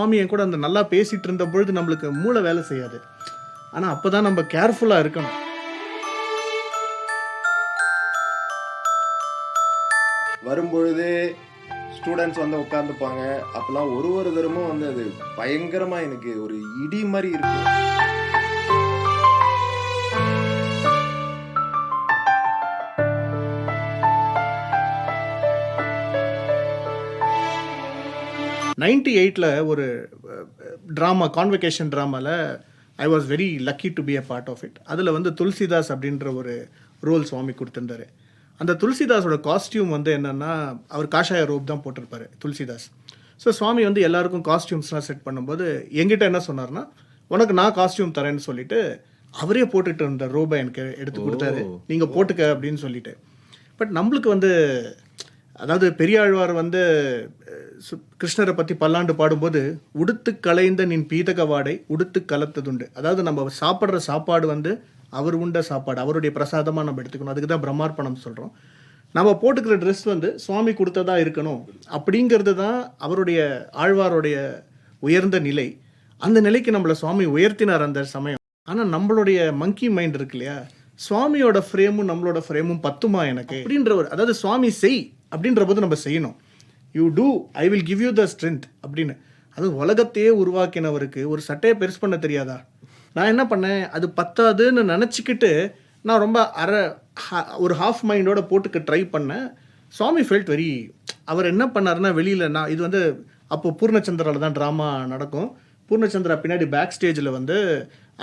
சுவாமி என் கூட அந்த நல்லா பேசிட்டு இருந்த பொழுது நம்மளுக்கு மூளை வேலை செய்யாது. ஆனால் அப்போ தான் நம்ம கேர்ஃபுல்லாக இருக்கணும். வரும்பொழுது ஸ்டூடெண்ட்ஸ் வந்து உட்காந்துப்பாங்க அப்பெல்லாம் ஒரு ஒரு தரமும் வந்து அது பயங்கரமா எனக்கு ஒரு இடி மாதிரி இருக்கு. நைன்டி எயிட்டில் ஒரு ட்ராமா கான்வெகேஷன் ட்ராமாவில் I was very lucky to be a part of it அதில் வந்து துளசிதாஸ் அப்படின்ற ஒரு ரோல் சுவாமி கொடுத்துருந்தாரு. அந்த துளசிதாஸோட காஸ்டியூம் வந்து என்னென்னா அவர் காஷாய ரோப் தான் போட்டிருப்பாரு துளசிதாஸ் ஸோ சுவாமி வந்து எல்லாருக்கும் காஸ்டியூம்ஸ்லாம் செட் பண்ணும்போது எங்கிட்ட என்ன சொன்னார்னா உனக்கு நான் காஸ்டியூம் தரேன்னு சொல்லிட்டு அவரே போட்டுட்டு இருந்த ரோபை எனக்கு எடுத்து கொடுத்தாரு. நீங்கள் போட்டுக்க அப்படின்னு சொல்லிட்டு. பட் நம்மளுக்கு வந்து அதாவது பெரியாழ்வார் வந்து சு- கிருஷ்ணரை பற்றி பல்லாண்டு பாடும்போது உடுத்து கலைந்த நின் பீதக வாடை உடுத்து கலத்ததுண்டு. அதாவது நம்ம சாப்பிட்ற சாப்பாடு வந்து அவர் உண்ட சாப்பாடு அவருடைய பிரசாதமாக நம்ம எடுத்துக்கணும். அதுக்கு தான் பிரம்மார்ப்பணம் சொல்கிறோம் நம்ம போட்டுக்கிற ட்ரெஸ் வந்து சுவாமி கொடுத்ததா இருக்கணும் அப்படிங்கிறது தான் அவருடைய ஆழ்வாருடைய உயர்ந்த நிலை. அந்த நிலைக்கு நம்மளை சுவாமி உயர்த்தினார் அந்த சமயம். ஆனால் நம்மளுடைய மங்கி மைண்ட் இருக்கு இல்லையா? சுவாமியோட ஃப்ரேமும் நம்மளோட ஃப்ரேமும் பத்துமா எனக்கு? அப்படின்ற ஒரு அதாவது சுவாமி செய் அப்படின்ற போது நம்ம செய்யணும். You do I will give you the strength அப்படின்னு. அது உலகத்தையே உருவாக்கினவருக்கு ஒரு சட்டையை பெருசு பண்ண தெரியாதா? நான் என்ன பண்ணேன்? அது பத்தாதுன்னு நினச்சிக்கிட்டு நான் ரொம்ப அரை ஒரு ஹாஃப் மைண்டோட போட்டுக்க ட்ரை பண்ணேன். சுவாமி ஃபெல்ட் வெரி அவர் என்ன பண்ணாருன்னா வெளியில் நான் இது வந்து அப்போது பூர்ணச்சந்திராவில் தான் ட்ராமா நடக்கும். பூர்ணச்சந்திரா பின்னாடி பேக் ஸ்டேஜில் வந்து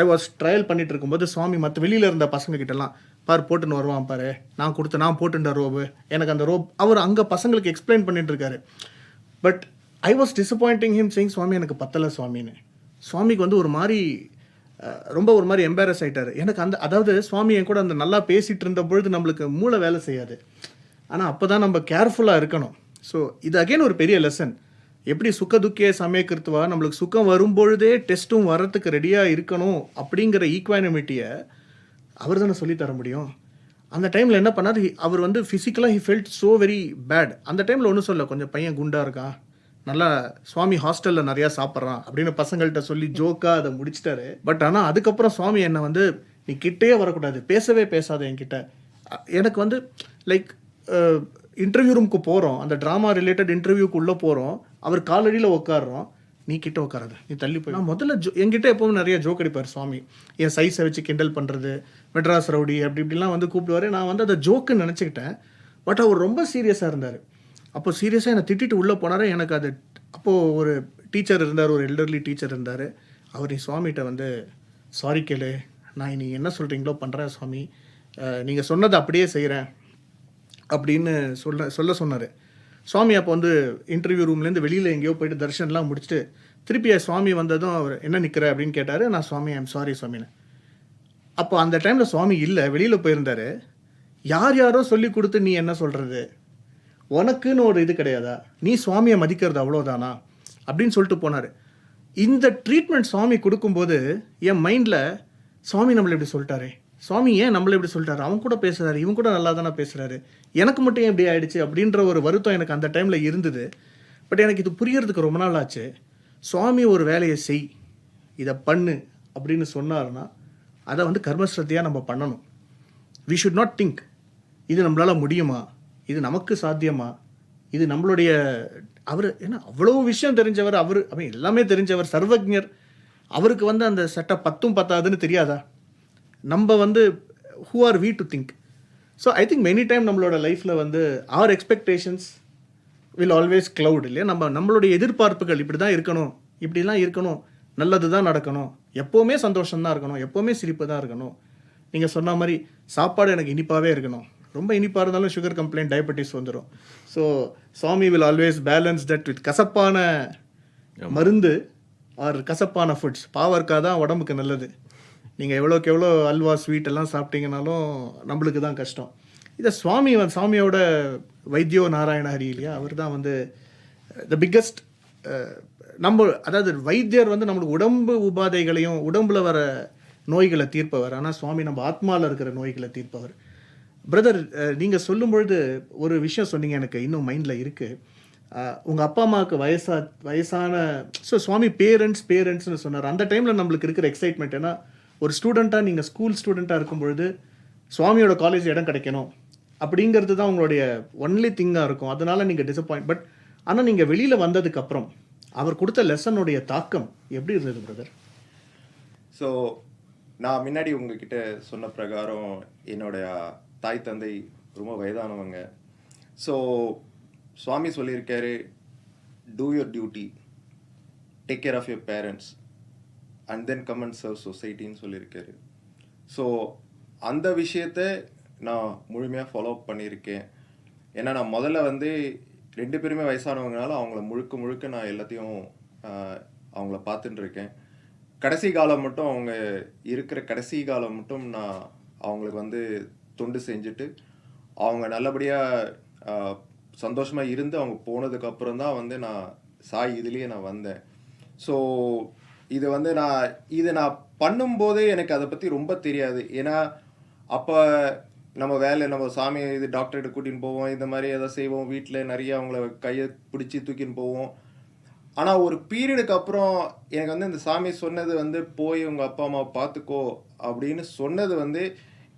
ஐ வாஸ் ட்ரையல் பண்ணிட்டு இருக்கும்போது சுவாமி மற்ற வெளியில் இருந்த பசங்க கிட்டலாம் பார் போட்டுன்னு வருவான் பாரு. நான் கொடுத்த நான் போட்டுட்ட ரோபு எனக்கு அந்த ரோப் அவர் அங்கே பசங்களுக்கு எக்ஸ்பிளைன் பண்ணிட்டு இருக்காரு but I was disappointing him Singh Swami எனக்கு பத்தலை சுவாமின்னு. சுவாமிக்கு வந்து ஒரு மாதிரி ரொம்ப ஒரு மாதிரி எம்பாரஸ் ஆகிட்டார் எனக்கு அந்த அதாவது சுவாமி என் கூட அந்த நல்லா பேசிகிட்டு இருந்த பொழுது நம்மளுக்கு மூளை வேலை செய்யாது. ஆனால் அப்போ தான் நம்ம கேர்ஃபுல்லாக இருக்கணும். ஸோ இது அகெயின் ஒரு பெரிய லெசன் எப்படி சுக்க துக்கே சமயக்கிருத்துவா? நம்மளுக்கு சுக்கம் வரும்பொழுதே டெஸ்ட்டும் வர்றதுக்கு ரெடியாக இருக்கணும் அப்படிங்கிற ஈக்வானமிட்டியை அவர் தானே சொல்லித்தர தர முடியும். அந்த டைமில் என்ன பண்ணார்? அவர் வந்து ஃபிசிக்கலாக he felt so very bad அந்த டைமில் ஒன்றும் சொல்ல கொஞ்சம் பையன் குண்டாக இருக்கான். நல்லா சுவாமி ஹாஸ்டலில் நிறையா சாப்பிட்றான் அப்படின்னு பசங்கள்கிட்ட சொல்லி ஜோக்காக அதை முடிச்சிட்டாரு. பட் ஆனால் அதுக்கப்புறம் சுவாமி என்னை வந்து நீ கிட்டேயே வரக்கூடாது. பேசவே பேசாத என்கிட்ட. எனக்கு வந்து லைக் இன்டர்வியூ ரூமுக்கு போகிறோம் அந்த ட்ராமா ரிலேட்டட் இன்டர்வியூக்கு உள்ளே போகிறோம் அவர் காலடியில் உட்காடுறோம் நீ கிட்ட உட்காராத நீ தள்ளி போய். நான் முதல்ல ஜோ என்கிட்ட எப்பவும் நிறைய ஜோக் அடிப்பார் சுவாமி. என் சைஸை வச்சு கிண்டல் பண்ணுறது மெட்ராஸ் ரவுடி அப்படி இப்படிலாம் வந்து கூப்பிடுவாரு. நான் வந்து அதை ஜோக்குன்னு நினச்சிக்கிட்டேன். பட் அவர் ரொம்ப சீரியஸாக இருந்தார். அப்போ சீரியஸாக என்னை திட்டிட்டு உள்ளே போனார். எனக்கு அது அப்போது ஒரு டீச்சர் இருந்தார் ஒரு எல்டர்லி டீச்சர் இருந்தார். அவர் நீ சுவாமிகிட்ட வந்து சாரி கேளு. நான் நீ என்ன சொல்கிறீங்களோ பண்ணுறேன் சுவாமி. நீங்கள் சொன்னதை அப்படியே செய்கிறேன் அப்படின்னு சொல்ல சொல்ல சொன்னார். சுவாமி அப்போ வந்து இன்டர்வியூ ரூம்லேருந்து வெளியில் எங்கேயோ போயிட்டு தர்ஷன்லாம் முடிச்சுட்டு திருப்பி சுவாமி வந்ததும் அவர் என்ன நிற்கிற அப்படின்னு கேட்டார். நான் சுவாமி ஐம் சாரி சுவாமின்னு. அப்போ அந்த டைமில் சுவாமி இல்லை வெளியில் போயிருந்தார். யார் யாரோ சொல்லி கொடுத்து நீ என்ன சொல்கிறது உனக்குன்னு ஒரு இது கிடையாதா? நீ சுவாமியை மதிக்கிறது அவ்வளோதானா அப்படின்னு சொல்லிட்டு போனார். இந்த ட்ரீட்மெண்ட் சுவாமி கொடுக்கும்போது என் மைண்டில் சுவாமி நம்மளை இப்படி சொல்லிட்டாரே. சுவாமி ஏன் நம்மளை இப்படி சொல்லிட்டாரு அவன் கூட பேசுகிறாரு இவன் கூட நல்லா தானே பேசுகிறாரு எனக்கு மட்டும் ஏன் இப்படி ஆயிடுச்சு? அப்படின்ற ஒரு வருத்தம் எனக்கு அந்த டைமில் இருந்தது. பட் எனக்கு இது புரியறதுக்கு ரொம்ப நாள் ஆச்சு. சுவாமி ஒரு வேலையை செய் இதை பண்ணு அப்படின்னு சொன்னாருன்னா அதை வந்து கர்மஸ்ரத்தையாக நம்ம பண்ணணும். வி ஷுட் நாட் திங்க் இது நம்மளால் முடியுமா? இது நமக்கு சாத்தியமா? இது நம்மளுடைய அவர் ஏன்னா அவ்வளோ விஷயம் தெரிஞ்சவர் அவர் அவன் எல்லாமே தெரிஞ்சவர் சர்வஜர் அவருக்கு வந்து அந்த சட்டை பத்தும் பத்தாதுன்னு தெரியாதா? நம்ம வந்து who are we to think so I think many time நம்மளோட லைஃப்பில் வந்து our expectations will always cloud இல்லையா? நம்ம நம்மளுடைய எதிர்பார்ப்புகள் இப்படி தான் இருக்கணும் இப்படிலாம் இருக்கணும் நல்லது தான் நடக்கணும் எப்போவுமே சந்தோஷம் தான் இருக்கணும் எப்போவுமே சிரிப்பு தான் இருக்கணும். நீங்கள் சொன்ன மாதிரி சாப்பாடு எனக்கு இனிப்பாகவே இருக்கணும். ரொம்ப இனிப்பாக இருந்தாலும் சுகர் கம்ப்ளைண்ட் டயபெட்டிஸ் வந்துடும் so Swami will always balance that with கசப்பான மருந்து ஆர் கசப்பான ஃபுட்ஸ் பாவற்காய் தான் உடம்புக்கு நல்லது. நீங்கள் எவ்வளோக்கு எவ்வளோ அல்வா ஸ்வீட் எல்லாம் சாப்பிட்டீங்கனாலும் நம்மளுக்கு தான் கஷ்டம். இதை சுவாமி வந்து சுவாமியோட வைத்தியோ நாராயண ஹரி இல்லையா? அவர் தான் வந்து த பிக்கஸ்ட் நம்ம அதாவது வைத்தியர் வந்து நம்மளுக்கு உடம்பு உபாதைகளையும் உடம்புல வர நோய்களை தீர்ப்பவர். ஆனால் சுவாமி நம்ம ஆத்மாவில் இருக்கிற நோய்களை தீர்ப்பவர். பிரதர் நீங்கள் சொல்லும் பொழுது ஒரு விஷயம் சொன்னீங்க எனக்கு இன்னும் மைண்டில் இருக்குது உங்கள் அப்பா அம்மாவுக்கு வயசா வயசான ஸோ சுவாமி பேரண்ட்ஸ் பேரண்ட்ஸ்னு சொன்னார். அந்த டைமில் நம்மளுக்கு இருக்கிற எக்ஸைட்மெண்ட் ஏன்னா ஒரு ஸ்டூடெண்ட்டாக நீங்கள் ஸ்கூல் ஸ்டூடெண்ட்டாக இருக்கும் பொழுது சுவாமியோட காலேஜ் இடம் கிடைக்கணும். அப்படிங்கிறது தான் உங்களுடைய ஒன்லி திங்காக இருக்கும். அதனால் நீங்கள் டிசப்பாயிண்ட் பட் ஆனால் நீங்கள் வெளியில் வந்ததுக்கப்புறம் அவர் கொடுத்த லெசனுடைய தாக்கம் எப்படி இருந்தது பிரதர் ஸோ நான் முன்னாடி உங்ககிட்ட சொன்ன பிரகாரம் என்னுடைய தாய் தந்தை ரொம்ப வயதானவங்க. ஸோ சுவாமி சொல்லியிருக்காரு do your duty take care of your parents and then come and serve சொசைட்டின்னு சொல்லியிருக்காரு. ஸோ அந்த விஷயத்த நான் முழுமையாக ஃபாலோ பண்ணியிருக்கேன். ஏன்னா நான் முதல்ல வந்து ரெண்டு பேருமே வயசானவங்கனால அவங்கள முழுக்க முழுக்க நான் எல்லாத்தையும் அவங்கள பார்த்துட்டுருக்கேன். கடைசி காலம் மட்டும் அவங்க இருக்கிற கடைசி காலம் மட்டும் நான் அவங்களுக்கு வந்து தொண்டு செஞ்சுட்டு அவங்க நல்லபடியாக சந்தோஷமாக இருந்து அவங்க போனதுக்கப்புறம் தான் வந்து நான் சாய் இதுலேயே நான் வந்தேன். ஸோ இது வந்து நான் இது நான் பண்ணும்போதே எனக்கு அதை பற்றி ரொம்ப தெரியாது. ஏன்னா அப்போ நம்ம வேலை நம்ம சாமி இது டாக்டர்கிட்ட கூட்டின்னு போவோம். இந்த மாதிரி எதை செய்வோம். வீட்டில் நிறைய அவங்கள கையை பிடிச்சி தூக்கின்னு போவோம். ஆனால் ஒரு பீரியடுக்கு அப்புறம் எனக்கு வந்து இந்த சாமி சொன்னது வந்து போய் உங்கள் அப்பா அம்மா பார்த்துக்கோ அப்படின்னு சொன்னது வந்து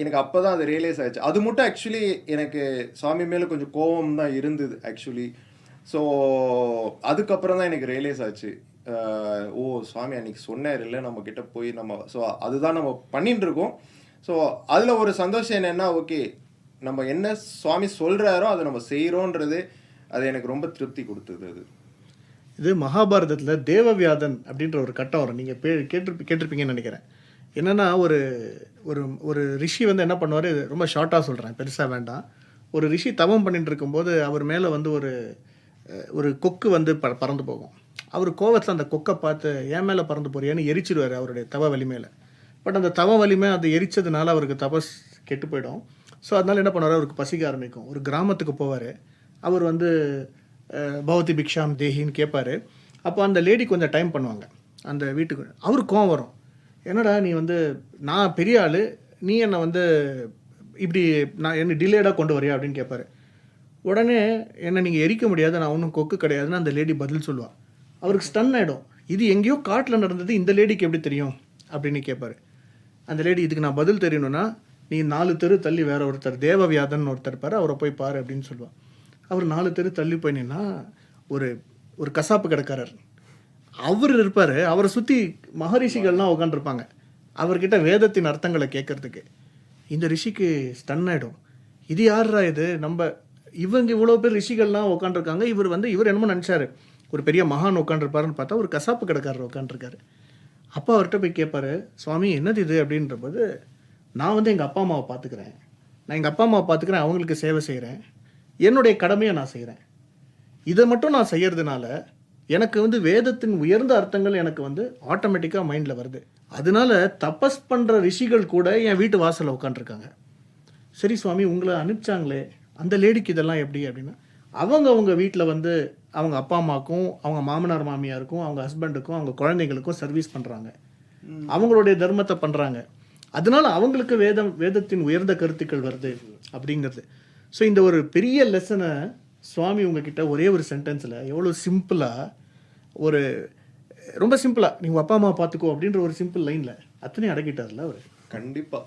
எனக்கு அப்போ தான் அது ரியலைஸ் ஆகிடுச்சு அது மட்டும் ஆக்சுவலி எனக்கு சாமி மேலே கொஞ்சம் கோபம் தான் இருந்தது ஆக்சுவலி ஸோ அதுக்கப்புறம் தான் எனக்கு ரியலைஸ் ஆச்சு. ஓ சுவாமி அன்னைக்கு சொன்னார் இல்லை நம்ம கிட்ட போய் நம்ம ஸோ அதுதான் நம்ம பண்ணிட்டு இருக்கோம் ஸோ அதில் ஒரு சந்தோஷம் என்னன்னா ஓகே நம்ம என்ன சுவாமி சொல்கிறாரோ அதை நம்ம செய்கிறோன்றது அது எனக்கு ரொம்ப திருப்தி கொடுத்தது அது. இது மகாபாரதத்தில் தேவவியாதன் அப்படின்ற ஒரு கட்டம் வரும். நீங்கள் பே கேட்டிருப்பி கேட்டிருப்பீங்கன்னு நினைக்கிறேன். என்னென்னா ஒரு ஒரு ஒரு ரிஷி வந்து என்ன பண்ணுவார் ரொம்ப ஷார்ட்டாக சொல்கிறேன் பெருசாக வேண்டாம். ஒரு ரிஷி தவம் பண்ணிட்டு இருக்கும்போது அவர் மேலே வந்து ஒரு ஒரு கொக்கு வந்து ப பறந்து போகும். அவர் கோவத்தில் அந்த கொக்கை பார்த்து ஏன் மேலே பறந்து போறியான்னு எரிச்சிடுவார் அவருடைய தவ வலிமையில் பட் அந்த தவ வலிமை அது எரிச்சதுனால அவருக்கு தபஸ் கெட்டு போயிடும். ஸோ அதனால என்ன பண்ணுவார்? அவருக்கு பசிக்க ஆரம்பிக்கும். ஒரு கிராமத்துக்கு போவார். அவர் வந்து பௌத்தி பவதி பிக்ஷாம் தேஹின்னு கேட்பார் அப்போ அந்த லேடி கொஞ்சம் டைம் பண்ணுவாங்க. அந்த வீட்டுக்கு அவர் கோவம் வரும். என்னடா நீ வந்து நான் பெரிய ஆள். நீ என்னை வந்து இப்படி நான் என்ன டிலேடாக கொண்டு வரியா? அப்படின்னு கேட்பாரு உடனே என்னை நீங்கள் எரிக்க முடியாது. நான் ஒன்றும் கொக்கு கிடையாதுன்னு அந்த லேடி பதில் சொல்லுவாள் அவருக்கு ஸ்டன் ஆகிடும் இது எங்கேயோ காட்டில் நடந்தது இந்த லேடிக்கு எப்படி தெரியும்? அப்படின்னு கேட்பாரு அந்த லேடி இதுக்கு நான் பதில் தெரியணும்னா நீ நாலு தெரு தள்ளி வேற ஒருத்தர் தேவவியாதன் ஒருத்தர் இருப்பாரு அவரை போய் பாரு அப்படின்னு சொல்லுவா. அவர் நாலு தெரு தள்ளி போய் ஒரு ஒரு கசாப்பு கடைக்காரர். அவர் இருப்பார் அவரை சுற்றி மகரிஷிகள்லாம் உட்காந்துருப்பாங்க அவர்கிட்ட வேதத்தின் அர்த்தங்களை கேட்கறதுக்கு இந்த ரிஷிக்கு ஸ்டன் ஆகிடும் இது யாருடா இது? நம்ம இவங்க இவ்வளோ பேர் ரிஷிகள்லாம் உட்காந்துருக்காங்க இவர் வந்து இவர் என்னமோ நினச்சாரு. ஒரு பெரிய மகான் உட்காந்துருப்பாருன்னு பார்த்தா ஒரு கசாப்பு கடைக்காரர் உட்காந்துருக்காரு அப்பா அவர்கிட்ட போய் கேட்பாரு சுவாமி என்னது இது? அப்படின்றபோது நான் வந்து எங்கள் அப்பா அம்மாவை பார்த்துக்கிறேன். நான் எங்கள் அப்பா அம்மாவை பார்த்துக்கிறேன் அவங்களுக்கு சேவை செய்கிறேன் என்னுடைய கடமையை நான் செய்கிறேன் இதை மட்டும் நான் செய்கிறதுனால எனக்கு வந்து வேதத்தின் உயர்ந்த அர்த்தங்கள் எனக்கு வந்து ஆட்டோமேட்டிக்காக மைண்டில் வருது. அதனால தபஸ் பண்ணுற ரிஷிகள் கூட என் வீட்டு வாசலில் உட்காந்துருக்காங்க சரி சுவாமி உங்களை அனுப்பிச்சாங்களே அந்த லேடிக்கு இதெல்லாம் எப்படி? அப்படின்னா அவங்க அவங்க வீட்டில் வந்து அவங்க அப்பா அம்மாக்கும் அவங்க மாமனார் மாமியாருக்கும் அவங்க ஹஸ்பண்டுக்கும் அவங்க குழந்தைங்களுக்கும் சர்வீஸ் பண்ணுறாங்க அவங்களுடைய தர்மத்தை பண்ணுறாங்க அதனால அவங்களுக்கு வேதம் வேதத்தின் உயர்ந்த கருத்துக்கள் வருது அப்படிங்கிறது. ஸோ இந்த ஒரு பெரிய லெசனை சுவாமி உங்ககிட்ட ஒரே ஒரு சென்டென்ஸில் எவ்வளோ சிம்பிளாக ஒரு ரொம்ப சிம்பிளாக நீங்கள் அப்பா அம்மா பார்த்துக்கோ அப்படின்ற ஒரு சிம்பிள் லைனில் அத்தனையும் அடக்கிட்டார்ல அவர். கண்டிப்பா.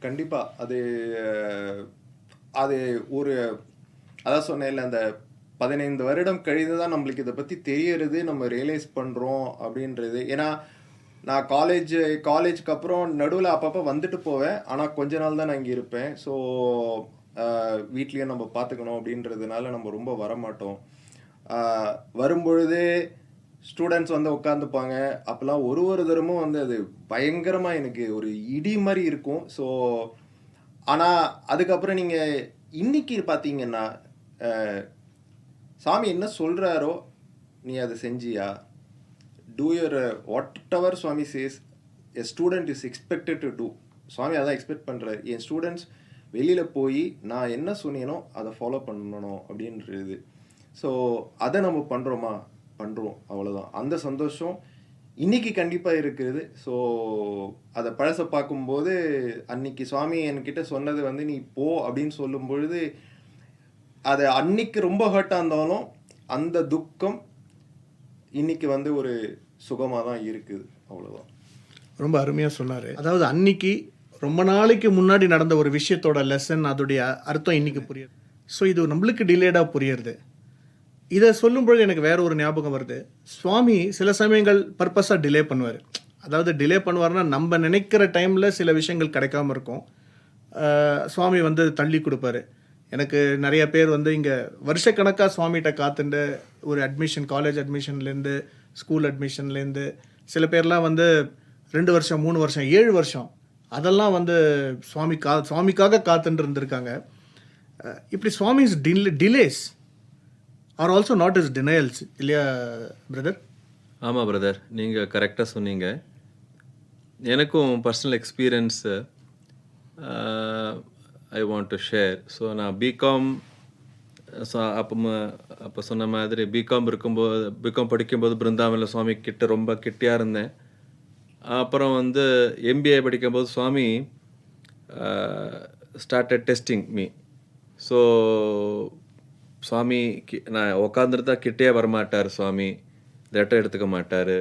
கண்டிப்பா. அது அது ஒரு அதான் சொன்னேன்ல அந்த பதினைந்து வருடம் கழிந்து தான் நம்மளுக்கு இதை பற்றி தெரியறது நம்ம ரியலைஸ் பண்ணுறோம் அப்படின்றது. ஏன்னா நான் காலேஜ் காலேஜுக்கு அப்புறம் நடுவில் அப்பப்போ வந்துட்டு போவேன். ஆனால் கொஞ்ச நாள் தான் நான் இங்கே இருப்பேன். ஸோ வீட்லேயும் நம்ம பார்த்துக்கணும் அப்படின்றதுனால நம்ம ரொம்ப வரமாட்டோம். வரும்பொழுது ஸ்டூடெண்ட்ஸ் வந்து உட்காந்துப்பாங்க அப்போல்லாம் ஒரு ஒரு தரமும் வந்து அது பயங்கரமாக எனக்கு ஒரு இடி மாதிரி இருக்கும். ஸோ ஆனால் அதுக்கப்புறம் நீங்கள் இன்னைக்கு பார்த்தீங்கன்னா சாமி என்ன சொல்கிறாரோ நீ அதை செஞ்சியா? Do your whatever Swami says a student is expected to do Swami அதான் எக்ஸ்பெக்ட் பண்ணுறாரு என் ஸ்டூடெண்ட்ஸ் வெளியில் போய் நான் என்ன சொன்னேனோ அதை ஃபாலோ பண்ணணும் அப்படின்றது. ஸோ அதை நம்ம பண்ணுறோமா பண்ணுறோம் அவ்வளோதான் அந்த சந்தோஷம் இன்றைக்கி கண்டிப்பாக இருக்கிறது. ஸோ அதை பழச பார்க்கும்போது அன்னைக்கு சுவாமி என்கிட்ட சொன்னது வந்து நீ போ அப்படின்னு சொல்லும் பொழுது அது அன்னைக்கு ரொம்ப ஹர்ட்டாக இருந்தாலும் அந்த துக்கம் இன்னைக்கு வந்து ஒரு சுகமாக தான் இருக்குது அவ்வளோதான் ரொம்ப அருமையாக சொன்னார். அதாவது அன்னைக்கு ரொம்ப நாளைக்கு முன்னாடி நடந்த ஒரு விஷயத்தோட லெசன் அதோடைய அர்த்தம் இன்னைக்கு புரியுது. ஸோ இது நம்மளுக்கு டிலேடாக புரியுறது. இதை சொல்லும்பொழுது எனக்கு வேற ஒரு ஞாபகம் வருது. சுவாமி சில சமயங்கள் பர்பஸாக டிலே பண்ணுவார். அதாவது டிலே பண்ணுவார்னா நம்ம நினைக்கிற டைமில் சில விஷயங்கள் கிடைக்காம இருக்கும். சுவாமி வந்து தள்ளி கொடுப்பாரு. எனக்கு நிறைய பேர் வந்து இங்கே வருஷக்கணக்காக சுவாமிகிட்ட காத்துண்டு ஒரு அட்மிஷன் காலேஜ் அட்மிஷன்லேருந்து ஸ்கூல் அட்மிஷன்லேருந்து சில பேர்லாம் வந்து ரெண்டு வருஷம் மூணு வருஷம் ஏழு வருஷம் அதெல்லாம் வந்து சுவாமி கா சுவாமிக்காக காத்துட்டு இருந்திருக்காங்க. இப்படி சுவாமிஸ் டில் delays are also not is denials இல்லையா பிரதர் ஆமாம் பிரதர் நீங்கள் கரெக்டாக சொன்னீங்க. எனக்கும் personal experience I want to share so நான் பிகாம் ஸோ அப்போ அப்போ சொன்ன மாதிரி பிகாம் இருக்கும்போது பிகாம் படிக்கும்போது பிருந்தாவனில் சுவாமி கிட்ட ரொம்ப கிட்டியாக இருந்தேன். அப்புறம் வந்து எம்பிஏ படிக்கும்போது Swami started testing me so Swami கி- நான் உட்காந்துருந்தா கிட்டே வரமாட்டார் சுவாமி. லெட்டர் எடுத்துக்க மாட்டார்.